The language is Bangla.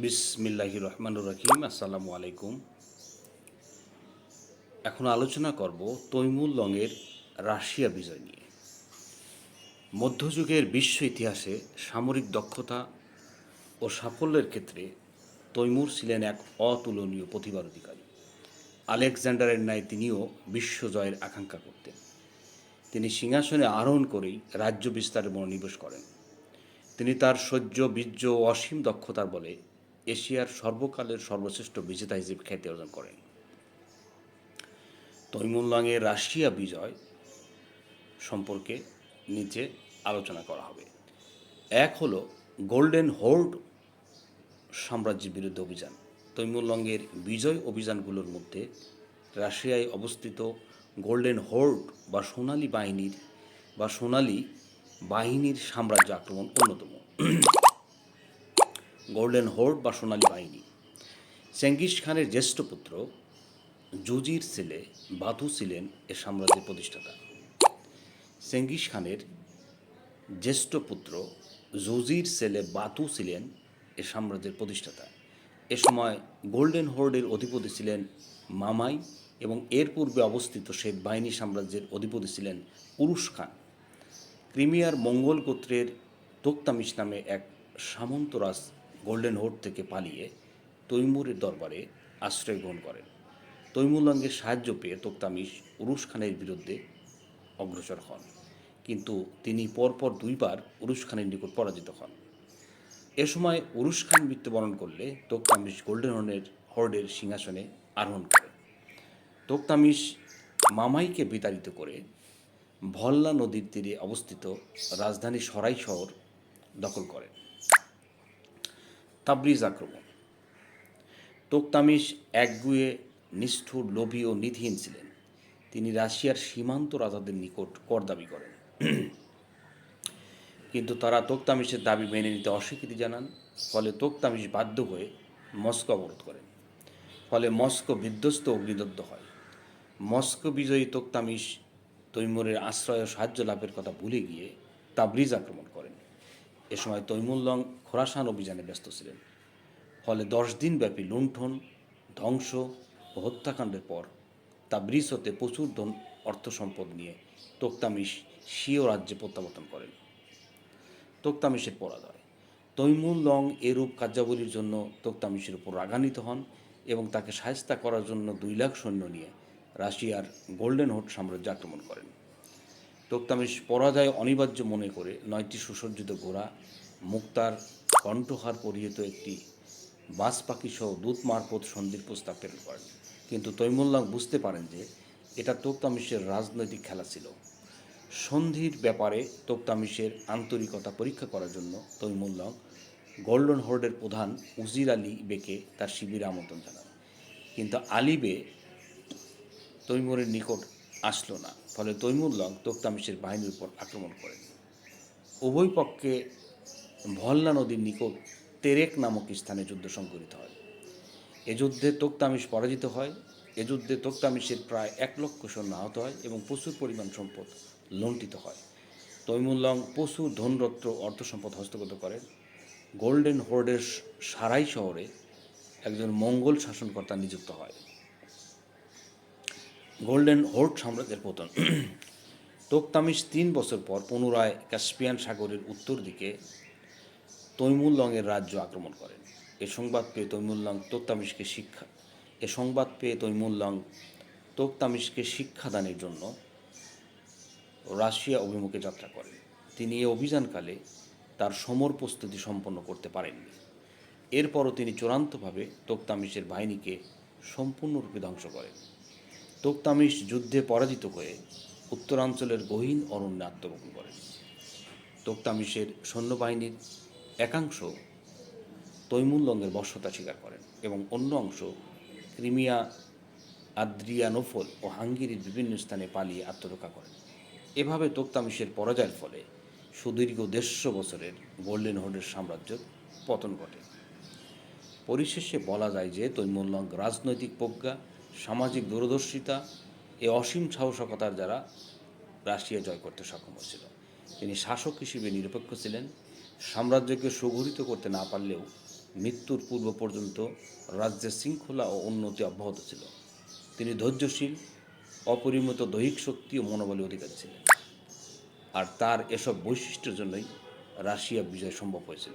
বিসমিল্লাহি রহমানুর রহিম আসসালামু আলাইকুম এখন আলোচনা করব তৈমুল লংয়ের রাশিয়া বিজয় নিয়ে। মধ্যযুগের বিশ্ব ইতিহাসে সামরিক দক্ষতা ও সাফল্যের ক্ষেত্রে তৈমুর ছিলেন এক অতুলনীয় প্রতিভার অধিকারী। আলেকজান্ডারের ন্যায় তিনিও বিশ্ব জয়ের আকাঙ্ক্ষা করতেন। তিনি সিংহাসনে আরোহণ করেই রাজ্য বিস্তারে মনোনিবেশ করেন। তিনি তার সহ্য, বীর্য ও অসীম দক্ষতার বলে এশিয়ার সর্বকালের সর্বশ্রেষ্ঠ বিজেতা হিসেবে খ্যাতি অর্জন করেন তৈমুল্লাংয়ের রাশিয়া বিজয় সম্পর্কে নিচে আলোচনা করা হবে। এক হলো গোল্ডেন হোল্ড সাম্রাজ্যের বিরুদ্ধে অভিযান। তৈমুল্লঙ্গের বিজয় অভিযানগুলোর মধ্যে রাশিয়ায় অবস্থিত গোল্ডেন হোল্ড বা সোনালী বাহিনীর বা সোনালী বাহিনীর সাম্রাজ্য আক্রমণ অন্যতম। গোল্ডেন হোর্ড বা সোনালী বাহিনী। চেঙ্গিস খানের জ্যেষ্ঠ পুত্র জুজির ছেলে বাথু ছিলেন এ সাম্রাজ্যের প্রতিষ্ঠাতা। চেঙ্গিস খানের জ্যেষ্ঠ পুত্র জুজির ছেলে বাতু ছিলেন এ সাম্রাজ্যের প্রতিষ্ঠাতা। এ সময় গোল্ডেন হোর্ডের অধিপতি ছিলেন মামাই এবং এর পূর্বে অবস্থিত সেই বাহিনী সাম্রাজ্যের অধিপতি ছিলেন উরুস খান। ক্রিমিয়ার মঙ্গল গোত্রের তোক্তামিশ নামে এক সামন্তরাজ গোল্ডেন হোর্ড থেকে পালিয়ে তৈমুরের দরবারে আশ্রয় গ্রহণ করেন। তৈমুরলঙ্গের সাহায্য পেয়ে তোক্তামিশ উরুস খানের বিরুদ্ধে অগ্রসর হন। কিন্তু তিনি পরপর দুইবার উরুস খানের নিকট পরাজিত হন। এ সময় উরুস খান মৃত্যুবরণ করলে তোক্তামিশ গোল্ডেন হর্নের হর্ডের সিংহাসনে আরোহণ করে তোক্তামিশ মামাইকে বিতাড়িত করে ভল্লা নদীর তীরে অবস্থিত রাজধানী সরাই শহর দখল করেন। তাবরিজ আক্রমণ। তোক্তামিশ একগুয়ে নিষ্ঠুর, লোভী ও নিধিহীন ছিলেন। তিনি রাশিয়ার সীমান্ত রাজাদের নিকট কর দাবি করেন। কিন্তু তারা তোক্তামিশের দাবি মেনে নিতে অস্বীকৃতি জানান। ফলে তোক্তামিশ বাধ্য হয়ে মস্কো অবরোধ করেন। ফলে মস্কো বিধ্বস্ত অগ্নিদগ্ধ হয়। মস্কো বিজয়ী তোক্তামিশ তৈমুরের আশ্রয় ও সাহায্য লাভের কথা ভুলে গিয়ে তাবরিজ আক্রমণ করেন। এ সময় তৈমুল্লং খোরাসান অভিযানে ব্যস্ত ছিলেন। ফলে দশ দিনব্যাপী লুণ্ঠন, ধ্বংস ও হত্যাকাণ্ডের পর তাবরিজ হতে প্রচুর ধন, অর্থ সম্পদ নিয়ে তোক্তামিশ স্বীয় রাজ্যে প্রত্যাবর্তন করেন। তোক্তামিশের পরাজয়। তৈমুল লং এরূপ কার্যাবলীর জন্য তোক্তামিশের উপর রাগান্বিত হন এবং তাকে সায়স্তা করার জন্য দুই লাখ সৈন্য নিয়ে রাশিয়ার গোল্ডেন হোট সাম্রাজ্য আক্রমণ করেন। তোক্তামিশ পরাজয় অনিবার্য মনে করে নয়টি সুসজ্জিত ঘোড়া, মুক্তার কণ্ঠহার পরিহিত একটি বাস পাখি সহ দূত মারফত সন্ধির প্রস্তাব প্রেরণ করেন কিন্তু তৈমুল্লাহ বুঝতে পারেন যে এটা তোক্তামিশের রাজনৈতিক খেলা ছিল। সন্ধির ব্যাপারে তোক্তামিশের আন্তরিকতা পরীক্ষা করার জন্য তৈমুল্লাহ গোল্ডন হোর্ডের প্রধান উজির আলী বেকে তার শিবিরে আমন্ত্রণ জানান। কিন্তু আলী বে তৈমুরের নিকট আসলো না। ফলে তৈমুল্লং তোক্তামিশের বাহিনীর উপর আক্রমণ করেন উভয় পক্ষে ভল্লা নদীর নিকট তেরেক নামক স্থানে যুদ্ধ সংঘটিত হয়। এ যুদ্ধে তোক্তামিশ পরাজিত হয়। এ যুদ্ধে তোক্তামিশের প্রায় এক লক্ষ সৈন্য আহত হয় এবং প্রচুর পরিমাণ সম্পদ লুণ্ঠিত হয়। তৈমুল্লং প্রচুর ধনরত্ন অর্থ সম্পদ হস্তগত করেন। গোল্ডেন হোর্ডের সারাই শহরে একজন মঙ্গল শাসনকর্তা নিযুক্ত হয়। গোল্ডেন হোর্ড সাম্রাজ্যের পতন। তোক্তামিশ তিন বছর পর পুনরায় ক্যাসপিয়ান সাগরের উত্তর দিকে তৈমুল্লংয়ের রাজ্য আক্রমণ করেন। এ সংবাদ পেয়ে তৈমুল্লং তোক্তামিশকে শিক্ষা, এ সংবাদ পেয়ে তৈমুল্লং তোক্তামিশকে শিক্ষাদানের জন্য রাশিয়া অভিমুখে যাত্রা করেন। তিনি এই অভিযানকালে তার সমর প্রস্তুতি সম্পন্ন করতে পারেননি। এরপরও তিনি চূড়ান্তভাবে তোক্তামিশের বাহিনীকে সম্পূর্ণরূপে ধ্বংস করেন। তোক্তামিশ যুদ্ধে পরাজিত হয়ে উত্তরাঞ্চলের গহীন অরণ্যে আত্মগোপন করেন তোক্তামিশের সৈন্যবাহিনীর একাংশ তৈমুল্লঙ্গের বর্ষতা স্বীকার করেন এবং অন্য অংশ ক্রিমিয়া, আদ্রিয়ানোফল ও হাঙ্গেরির বিভিন্ন স্থানে পালিয়ে আত্মরক্ষা করেন। এভাবে তোক্তামিশের পরাজয়ের ফলে সুদীর্ঘ দেড়শো বছরের গোল্ডেন হোর্ডের সাম্রাজ্যের পতন ঘটে। পরিশেষে বলা যায় যে তৈমুল্লঙ্গ রাজনৈতিক প্রজ্ঞা সামাজিক দূরদর্শিতা এ অসীম সাহসকতার দ্বারা রাশিয়া জয় করতে সক্ষম হয়েছিল। তিনি শাসক হিসেবে নিরপেক্ষ ছিলেন, সাম্রাজ্যকে সুগঠিত করতে না পারলেও মৃত্যুর পূর্ব পর্যন্ত রাজ্যের শৃঙ্খলা ও উন্নতি অব্যাহত ছিল। তিনি ধৈর্যশীল, অপরিমিত দৈহিক শক্তি ও মনোবলের অধিকারী ছিলেন। আর তার এসব বৈশিষ্ট্যের জন্যই রাশিয়া বিজয় সম্ভব হয়েছিল।